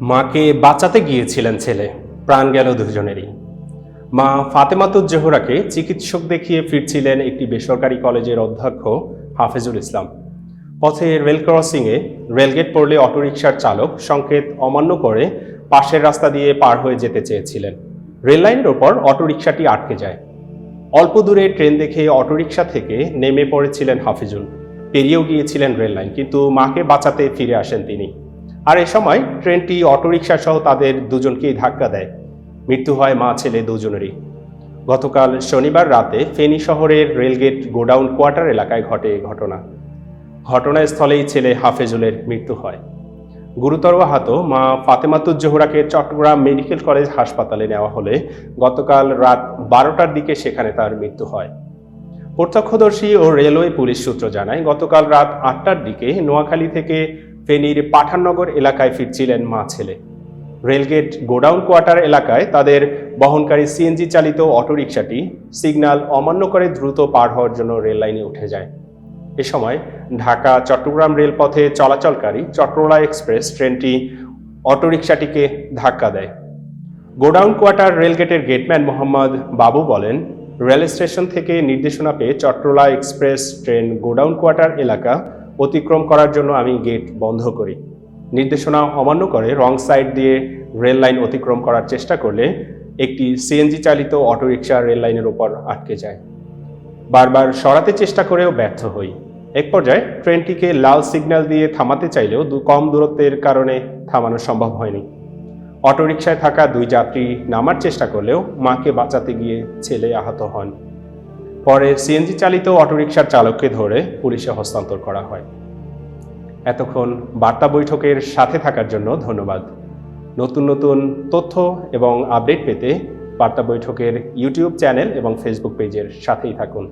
মাকে বাঁচাতে গিয়েছিলেন ছেলে। প্রাণ গেল দুজনেরই। মা ফাতেমাতুজ জোহরাকে চিকিৎসক দেখিয়ে ফিরছিলেন একটি বেসরকারি কলেজের অধ্যক্ষ হাফেজুল ইসলাম। পথে রেল ক্রসিংয়ে রেলগেট পড়লে অটোরিকশার চালক সংকেত অমান্য করে পাশের রাস্তা দিয়ে পার হয়ে যেতে চেয়েছিলেন। রেললাইনের ওপর অটোরিকশাটি আটকে যায়। অল্প দূরে ট্রেন দেখে অটোরিকশা থেকে নেমে পড়েছিলেন হাফিজুল। পেরিয়েও গিয়েছিলেন রেললাইন কিন্তু মাকে বাঁচাতে ফিরে আসেন তিনি। আর এ সময় ট্রেনটি অটোরিকশা সহ তাদের দুজনকেই ধাক্কা দেয়। মৃত্যু হয় মা ছেলে দুজনেরই। গতকাল শনিবার রাতে ফেনী শহরের রেলগেট গোডাউন কোয়ার্টার এলাকায় ঘটে ঘটনা। ঘটনাস্থলেই ছেলে হাফেজুলের মৃত্যু হয়। গুরুতর আহত মা ফাতেমাতুজ জোহরাকে চট্টগ্রাম মেডিকেল কলেজ হাসপাতালে নেওয়া হলে গতকাল রাত বারোটার দিকে সেখানে তার মৃত্যু হয়। প্রত্যক্ষদর্শী ও রেলওয়ে পুলিশ সূত্র জানায়, গতকাল রাত আটটার দিকে নোয়াখালী থেকে ফেনীর পাঠাননগর এলাকায় ফিরছিলেন মা ছেলে। রেলগেট গোডাউন কোয়ার্টার এলাকায় তাদের বহনকারী সিএনজি চালিত অটোরিকশাটি সিগন্যাল অমান্য করে দ্রুত পার হওয়ার জন্য রেল লাইনে উঠে যায়। এ সময় ঢাকা চট্টগ্রাম রেলপথে চলাচলকারী চট্টলা এক্সপ্রেস ট্রেনটি অটোরিকশাটিকে ধাক্কা দেয়। গোডাউন কোয়ার্টার রেলগেটের গেটম্যান মোহাম্মদ বাবু বলেন, রেল স্টেশন থেকে নির্দেশনা পেয়ে Chattala express train godown quarter এলাকা অতিক্রম করার জন্য আমি গেট বন্ধ করি। নির্দেশনা অমান্য করে রং সাইড দিয়ে রেল লাইন অতিক্রম করার চেষ্টা করলে একটি সিএনজি চালিত অটোরিকশা রেল লাইনের উপর আটকে যায়। বারবার সরাতে চেষ্টা করেও ব্যর্থ হই। এক পর্যায়ে ট্রেনটিকে লাল সিগন্যাল দিয়ে থামাতে চাইলেও কম দূরত্বের কারণে থামানো সম্ভব হয়নি। অটোরিকশায় থাকা দুই যাত্রী নামার চেষ্টা করলেও মাকে বাঁচাতে গিয়ে ছেলে আহত হন। পরে সিএনজি চালিত অটোরিকশার চালককে ধরে পুলিশে হস্তান্তর করা হয়। এতক্ষণ বার্তা বৈঠকের সাথে থাকার জন্য ধন্যবাদ। নতুন নতুন তথ্য এবং আপডেট পেতে বার্তা বৈঠকের ইউটিউব চ্যানেল এবং ফেসবুক পেজের সাথেই থাকুন।